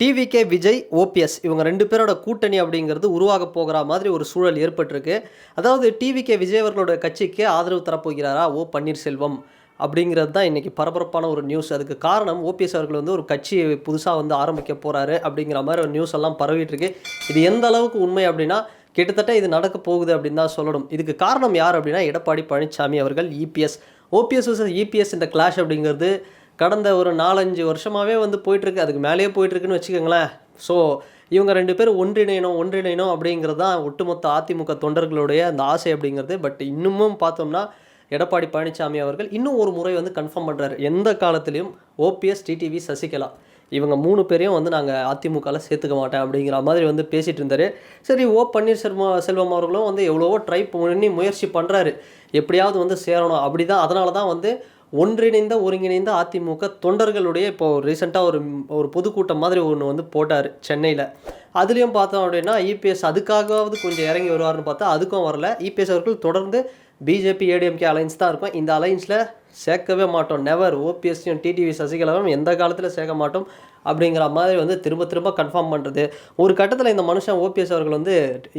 TVK Vijay OPS இவங்க ரெண்டு பேரோட கூட்டணி அப்படிங்கிறது உருவாக போகிற மாதிரி ஒரு சூழல் ஏற்பட்டிருக்கு. அதாவது டிவிகே விஜய் அவர்களோட கட்சிக்கு ஆதரவு தரப்போகிறாரா? ஓ பன்னீர்செல்வம் அப்படிங்கிறது தான் இன்றைக்கி பரபரப்பான ஒரு நியூஸ் அதுக்கு காரணம் ஓபிஎஸ் அவர்கள் வந்து ஒரு கட்சியை புதுசாக வந்து ஆரம்பிக்க போகிறாரு அப்படிங்கிற மாதிரி ஒரு நியூஸ் எல்லாம் பரவிட்டுருக்கு இது எந்த அளவுக்கு உண்மை அப்படின்னா கிட்டத்தட்ட இது நடக்க போகுது அப்படின்னு தான் சொல்லணும். இதுக்கு காரணம் யார் அப்படின்னா எடப்பாடி பழனிசாமி அவர்கள் இபிஎஸ் ஓபிஎஸ் vs இபிஎஸ் இந்த கிளாஷ் அப்படிங்கிறது கடந்த ஒரு நாலஞ்சு வருஷமாகவே வந்து போயிட்டுருக்கு. அதுக்கு மேலேயே போயிட்டுருக்குன்னு வச்சுக்கோங்களேன். ஸோ இவங்க ரெண்டு பேரும் ஒன்றிணையணும் ஒன்றிணையணும் அப்படிங்கிறது தான் ஒட்டுமொத்த அதிமுக தொண்டர்களுடைய அந்த ஆசை அப்படிங்கிறது. பட் இன்னமும் பார்த்தோம்னா எடப்பாடி பழனிசாமி அவர்கள் இன்னும் ஒரு முறை வந்து கன்ஃபார்ம் பண்ணுறாரு எந்த காலத்துலேயும் ஓபிஎஸ் டிடிவி சசிகலா இவங்க மூணு பேரையும் வந்து நாங்கள் அதிமுகவில் சேர்த்துக்க மாட்டேன் அப்படிங்கிற மாதிரி வந்து பேசிகிட்டு இருந்தார். சரி ஓ பன்னீர்செல்வம் செல்வம் அவர்களும் வந்து எவ்வளவோ ட்ரை பண்ணி முயற்சி பண்ணுறாரு எப்படியாவது வந்து சேரணும். அப்படி தான் அதனால தான் வந்து ஒன்றிணைந்த ஒருங்கிணைந்த அதிமுக தொண்டர்களுடைய இப்போ ரீசெண்டாக ஒரு ஒரு பொதுக்கூட்டம் மாதிரி ஒன்று வந்து போட்டார் சென்னையில். அதுலேயும் பார்த்தோம் அப்படின்னா இபிஎஸ் அதுக்காகவாவது கொஞ்சம் இறங்கி வருவார்னு பார்த்தா அதுக்கும் வரல. இபிஎஸ் அவர்கள் தொடர்ந்து பிஜேபி ஏடிஎம்கே அலைன்ஸ் தான் இருக்கும். இந்த அலைன்ஸில் சேர்க்கவே மாட்டோம். நெவர் ஓபிஎஸ்சியும் டிடிவி சசிகலாவும் எந்த காலத்தில் சேர்க்க மாட்டோம் அப்படிங்கிற மாதிரி வந்து திரும்ப திரும்ப கன்ஃபார்ம் பண்ணுறது ஒரு கட்டத்தில் இந்த மனுஷன் ஓபிஎஸ் அவர்கள் வந்து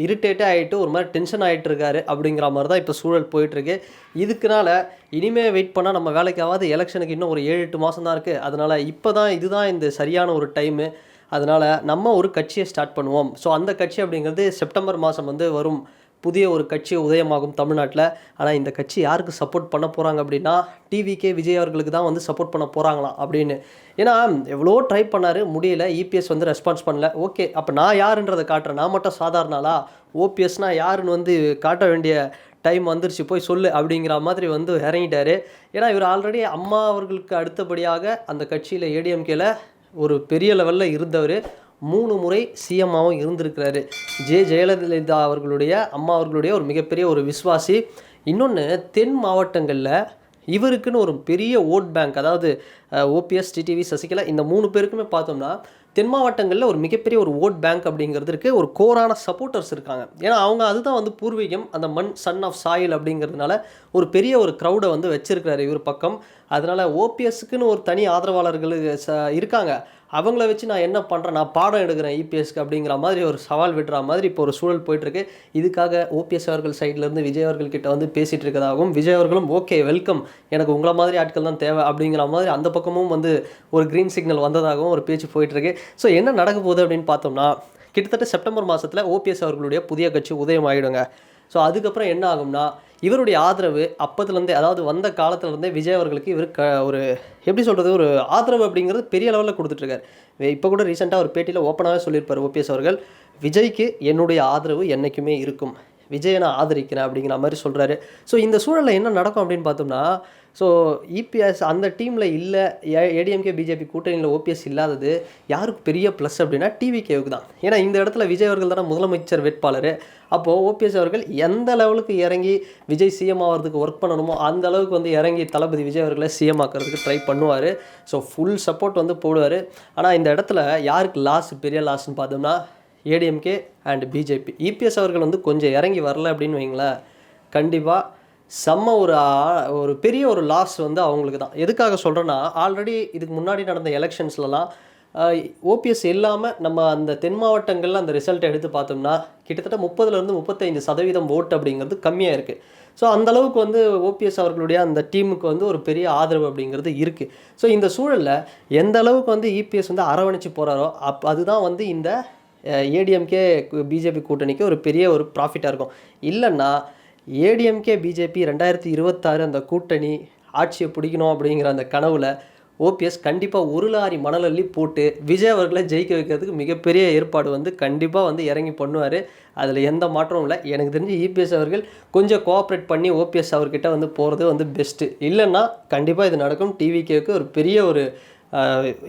இரிட்டேட்டே ஆகிட்டு ஒரு மாதிரி டென்ஷன் ஆகிட்டு இருக்காரு அப்படிங்கிற மாதிரி தான் இப்போ சூழல் போயிட்டுருக்கு. இதுக்குனால இனிமேல் வெயிட் பண்ணால் நம்ம வேலைக்காவது எலெக்ஷனுக்கு இன்னும் ஒரு ஏழு எட்டு மாதம் தான் இருக்குது அதனால் இப்போ தான் இதுதான் இந்த சரியான ஒரு டைமு அதனால் நம்ம ஒரு கட்சியை ஸ்டார்ட் பண்ணுவோம். ஸோ அந்த கட்சி அப்படிங்கிறது செப்டம்பர் மாதம் வந்து வரும். புதிய ஒரு கட்சி உதயமாகும் தமிழ்நாட்டில். ஆனால் இந்த கட்சி யாருக்கு சப்போர்ட் பண்ண போகிறாங்க அப்படின்னா டிவிகே விஜய் அவர்களுக்கு தான் வந்து சப்போர்ட் பண்ண போகிறாங்களாம் அப்படின்னு. ஏன்னா எவ்வளோ ட்ரை பண்ணார் முடியல இபிஎஸ் வந்து ரெஸ்பான்ஸ் பண்ணல. ஓகே அப்போ நான் யாருன்றதை காட்டுறேன். நான் மட்டும் சாதாரணாலா ஓபிஎஸ்னால் யாருன்னு வந்து காட்ட வேண்டிய டைம் வந்துருச்சு போய் சொல்லு அப்படிங்கிற மாதிரி வந்து இறங்கிட்டார். ஏன்னா இவர் ஆல்ரெடி அம்மா அவர்களுக்கு அடுத்தபடியாக அந்த கட்சியில் ஏடிஎம்கேல ஒரு பெரிய லெவலில் இருந்தவர். மூணு முறை சிஎம்மாவும் இருந்திருக்கிறாரு. ஜே. ஜெயலலிதா அவர்களுடைய அம்மா அவர்களுடைய ஒரு மிகப்பெரிய ஒரு விஸ்வாசி இன்னொன்று தென் மாவட்டங்களில் இவருக்குன்னு ஒரு பெரிய ஓட் பேங்க் அதாவது ஓபிஎஸ் டிடிவி சசிகலா இந்த மூணு பேருக்குமே பார்த்தோம்னா தென் மாவட்டங்களில் ஒரு மிகப்பெரிய ஒரு ஓட் பேங்க் அப்படிங்கிறதுக்கு ஒரு கோரான சப்போர்ட்டர்ஸ் இருக்காங்க. ஏன்னா அவங்க அதுதான் வந்து பூர்வீகம். அந்த மண் சன் ஆஃப் சாயில் அப்படிங்கிறதுனால ஒரு பெரிய ஒரு க்ரௌடை வந்து வச்சுருக்கிறாரு இவர் பக்கம். அதனால் ஓபிஎஸ்க்குன்னு ஒரு தனி ஆதரவாளர்கள் ச இருக்காங்க. அவங்கள வச்சு நான் என்ன பண்ணுறேன் நான் பாடம் எடுக்கிறேன் இபிஎஸ்க்கு அப்படிங்கிற மாதிரி ஒரு சவால் விடுற மாதிரி இப்போ ஒரு சூழல் போயிட்டுருக்கு. இதுக்காக ஓபிஎஸ் அவர்கள் சைட்லேருந்து விஜய் அவர்கள் கிட்ட வந்து பேசிகிட்டு இருக்கதாகவும் விஜய் அவர்களும் ஓகே வெல்கம் எனக்கு உங்களை மாதிரி ஆட்கள் தான் தேவை. அப்படிங்கிற மாதிரி அந்த பக்கமும் வந்து ஒரு க்ரீன் சிக்னல் வந்ததாகவும் ஒரு பேச்சு போயிட்டுருக்கு. ஸோ என்ன நடக்க போகுது அப்படின்னு பார்த்தோம்னா கிட்டத்தட்ட செப்டம்பர் மாதத்தில் ஓபிஎஸ் அவர்களுடைய புதிய கட்சி உதயம் ஆகிடுங்க ஸோ அதுக்கப்புறம் என்ன ஆகும்னா இவருடைய ஆதரவு அப்பத்துலேருந்தே அதாவது வந்த காலத்துலேருந்தே விஜய் அவர்களுக்கு இவர் க ஒரு எப்படி சொல்கிறது ஒரு ஆதரவு அப்படிங்கிறது பெரிய லெவலில் கொடுத்துட்ருக்காரு. இப்போ கூட ரீசெண்டாக ஒரு பேட்டியில் ஓப்பனாகவே சொல்லியிருப்பார் ஓபிஎஸ் அவர்கள் விஜய்க்கு என்னுடைய ஆதரவு என்றைக்குமே இருக்கும். விஜயை நான் ஆதரிக்கிறேன் அப்படிங்கிற மாதிரி சொல்கிறாரு ஸோ இந்த சூழலில் என்ன நடக்கும் அப்படின்னு பார்த்தோம்னா ஸோ இபிஎஸ் அந்த டீமில் இல்லை ஏடிஎம்கே பிஜேபி கூட்டணியில் ஓபிஎஸ் இல்லாதது யாருக்கு பெரிய ப்ளஸ் அப்படின்னா டிவிகேவுக்கு தான். ஏன்னா இந்த இடத்துல விஜய் அவர்கள் தானே முதலமைச்சர் வேட்பாளர். அப்போது ஓபிஎஸ் அவர்கள் எந்த லெவலுக்கு இறங்கி விஜய் சிஎம் ஆகிறதுக்கு ஒர்க் பண்ணணுமோ அந்த அளவுக்கு வந்து இறங்கி தளபதி விஜய் அவர்களை சிஎம் ஆக்கிறதுக்கு ட்ரை பண்ணுவார். ஸோ ஃபுல் சப்போர்ட் வந்து போடுவார். ஆனால் இந்த இடத்துல யாருக்கு லாஸ் பெரிய லாஸ்ன்னு பார்த்தோம்னா ஏடிஎம்கே அண்ட் பிஜேபி. இபிஎஸ் அவர்கள் வந்து கொஞ்சம் இறங்கி வரல அப்படின்னு வைங்களேன். கண்டிப்பாக செம்ம ஒரு ஒரு பெரிய ஒரு லாஸ் வந்து அவங்களுக்கு தான். எதுக்காக சொல்கிறேன்னா ஆல்ரெடி இதுக்கு முன்னாடி நடந்த எலெக்ஷன்ஸ்லலாம் ஓபிஎஸ் இல்லாமல் நம்ம அந்த தென் மாவட்டங்களில் அந்த ரிசல்ட்டை எடுத்து பார்த்தோம்னா கிட்டத்தட்ட முப்பதுலேருந்து முப்பத்தைந்து சதவீதம் ஓட்டு அப்படிங்கிறது கம்மியாக இருக்குது ஸோ அந்த அளவுக்கு வந்து ஓபிஎஸ் அவர்களுடைய அந்த டீமுக்கு வந்து ஒரு பெரிய ஆதரவு அப்படிங்கிறது இருக்குது ஸோ இந்த சூழலில் எந்த அளவுக்கு வந்து இபிஎஸ் வந்து அரவணைச்சு போகிறாரோ அப் அதுதான் வந்து இந்த ஏடிஎம்கே பிஜேபி கூட்டணிக்கு ஒரு பெரிய ஒரு ப்ராஃபிட்டாக இருக்கும். இல்லைன்னா ஏடிஎம்கே பிஜேபி ரெண்டாயிரத்தி இருபத்தாறு அந்த கூட்டணி ஆட்சியை பிடிக்கணும் அப்படிங்கிற அந்த கனவில் ஓபிஎஸ் கண்டிப்பாக ஒரு லாரி மணல் அள்ளி போட்டு விஜய் அவர்களை ஜெயிக்க வைக்கிறதுக்கு மிகப்பெரிய ஏற்பாடு வந்து கண்டிப்பாக வந்து இறங்கி பண்ணுவார். அதில் எந்த மாற்றமும் இல்லை. எனக்கு தெரிஞ்சு இபிஎஸ் அவர்கள் கொஞ்சம் கோஆப்ரேட் பண்ணி ஓபிஎஸ் அவர்கிட்ட வந்து போகிறது வந்து பெஸ்ட்டு இல்லைன்னா கண்டிப்பாக இது நடக்கும். டிவிகேவுக்கு ஒரு பெரிய ஒரு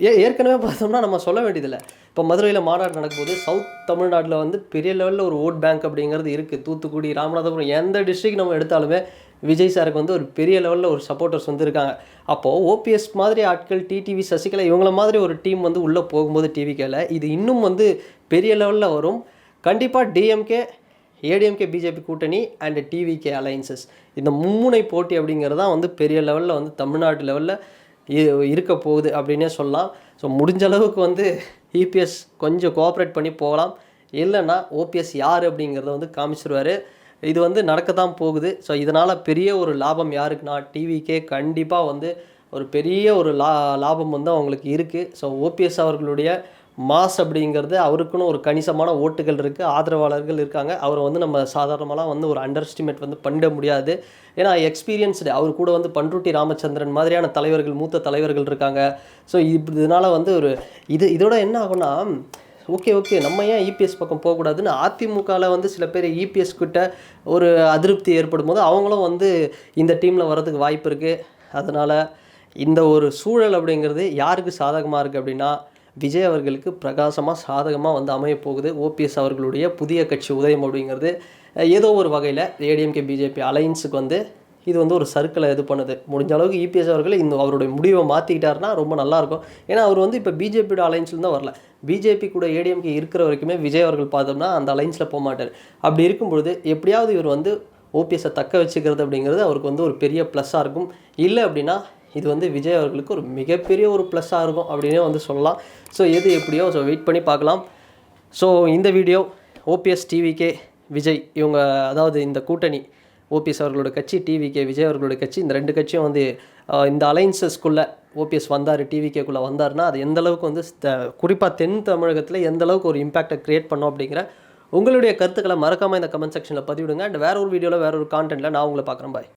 ஏ ஏற்கனவே பார்த்தோம்னா நம்ம சொல்ல வேண்டியதில்லை. இப்போ மதுரையில் மாநாடு நடக்கும்போது சவுத் தமிழ்நாட்டில் வந்து பெரிய லெவலில் ஒரு ஓட் பேங்க் அப்படிங்கிறது இருக்குது தூத்துக்குடி ராமநாதபுரம் எந்த டிஸ்ட்ரிக் நம்ம எடுத்தாலுமே விஜய் சாருக்கு வந்து ஒரு பெரிய லெவலில் ஒரு சப்போர்ட்டர்ஸ் வந்து இருக்காங்க. அப்போது ஓபிஎஸ் மாதிரி ஆட்கள் டிடிவி சசிகலா இவங்கள மாதிரி ஒரு டீம் வந்து உள்ளே போகும்போது டிவிக்கேல இது இன்னும் வந்து பெரிய லெவலில் வரும். கண்டிப்பாக டிஎம்கே ஏடிஎம்கே பிஜேபி கூட்டணி அண்ட் டிவிகே அலையன்சஸ் இந்த மும்முனை போட்டி அப்படிங்கிறது தான் வந்து பெரிய லெவலில் வந்து தமிழ்நாட்டு லெவலில் இருக்க போகுது அப்படின்னே சொல்லலாம். ஸோ முடிஞ்ச அளவுக்கு வந்து இபிஎஸ் கொஞ்சம் கோஆப்ரேட் பண்ணி போகலாம். இல்லைன்னா ஓபிஎஸ் யார் அப்படிங்கிறத வந்து காமிச்சிருவார். இது வந்து நடக்க தான் போகுது. ஸோ இதனால் பெரிய ஒரு லாபம் யாருக்குன்னா டிவிக்கே கண்டிப்பாக வந்து ஒரு பெரிய ஒரு லா லாபம் வந்து அவங்களுக்கு இருக்குது ஸோ ஓபிஎஸ் அவர்களுடைய மாஸ் அப்படிங்கிறது அவருக்குன்னு ஒரு கணிசமான ஓட்டுகள் இருக்குது ஆதரவாளர்கள் இருக்காங்க. அவரை வந்து நம்ம சாதாரணமாலாம் வந்து ஒரு அண்டர் எஸ்டிமேட் வந்து பண்ணிட முடியாது. ஏன்னா எக்ஸ்பீரியன்ஸ்டு அவர் கூட வந்து பண்ருட்டி ராமச்சந்திரன் மாதிரியான தலைவர்கள் மூத்த தலைவர்கள் இருக்காங்க. ஸோ இதனால் வந்து ஒரு இது இதோட என்ன ஆகும்னா ஓகே ஓகே நம்ம ஏன் இபிஎஸ் பக்கம் போகக்கூடாதுன்னு அதிமுகவில் வந்து சில பேர் இபிஎஸ் கிட்ட ஒரு அதிருப்தி ஏற்படும் போது அவங்களும் வந்து இந்த டீமில் வர்றதுக்கு வாய்ப்பு இருக்குது அதனால் இந்த ஒரு சூழல் அப்படிங்கிறது யாருக்கு சாதகமாக இருக்குது அப்படின்னா விஜய் அவர்களுக்கு பிரகாசமாக சாதகமாக வந்து அமையப்போகுது ஓபிஎஸ் அவர்களுடைய புதிய கட்சி உதயம் அப்படிங்கிறது ஏதோ ஒரு வகையில் ஏடிஎம்கே பிஜேபி அலைன்ஸுக்கு வந்து இது வந்து ஒரு சர்க்கிளை இது பண்ணுது. முடிஞ்ச அளவுக்கு இபிஎஸ் அவர்கள் இந்த அவருடைய முடிவை மாற்றிக்கிட்டாருன்னா ரொம்ப நல்லாயிருக்கும். ஏன்னா அவர் வந்து இப்போ பிஜேபியோட அலைன்ஸ்ல தான் வரல. பிஜேபி கூட ஏடிஎம்கே இருக்கிற வரைக்குமே விஜய் அவர்கள் பார்த்தோம்னா அந்த அலைன்ஸில் போக மாட்டார். அப்படி இருக்கும்பொழுது எப்படியாவது இவர் வந்து ஓபிஎஸ்ஸை தக்க வச்சுக்கிறது அப்படிங்கிறது அவருக்கு வந்து ஒரு பெரிய ப்ளஸ்ஸாக இருக்கும். இல்லை அப்படின்னா இது வந்து விஜய் அவர்களுக்கு ஒரு மிகப்பெரிய ஒரு ப்ளஸ்ஸாக இருக்கும் அப்படின்னே வந்து சொல்லலாம். ஸோ எது எப்படியோ ஸோ வெயிட் பண்ணி பார்க்கலாம். ஸோ இந்த வீடியோ ஓபிஎஸ் டிவிகே விஜய் இவங்க அதாவது இந்த கூட்டணி ஓபிஎஸ் அவர்களோட கட்சி டிவிகே விஜய் அவர்களோட கட்சி இந்த ரெண்டு கட்சியும் வந்து இந்த அலைன்சஸ்க்குள்ளே ஓபிஎஸ் வந்தார் டிவிகேக்குள்ளே வந்தார்னா அது எந்தளவுக்கு வந்து குறிப்பாக தென் தமிழகத்தில் எந்த அளவுக்கு ஒரு இம்பாக்டை க்ரியேட் பண்ணோம் அப்படிங்கிற உங்களுடைய கருத்துக்களை மறக்காமல் இந்த கமெண்ட் செக்ஷனில் பதிவிடுங்க. அண்ட் வேற ஒரு வீடியோவில் வேற ஒரு கான்டென்ட்டில் நான் உங்களை பார்க்குறேன். பாய்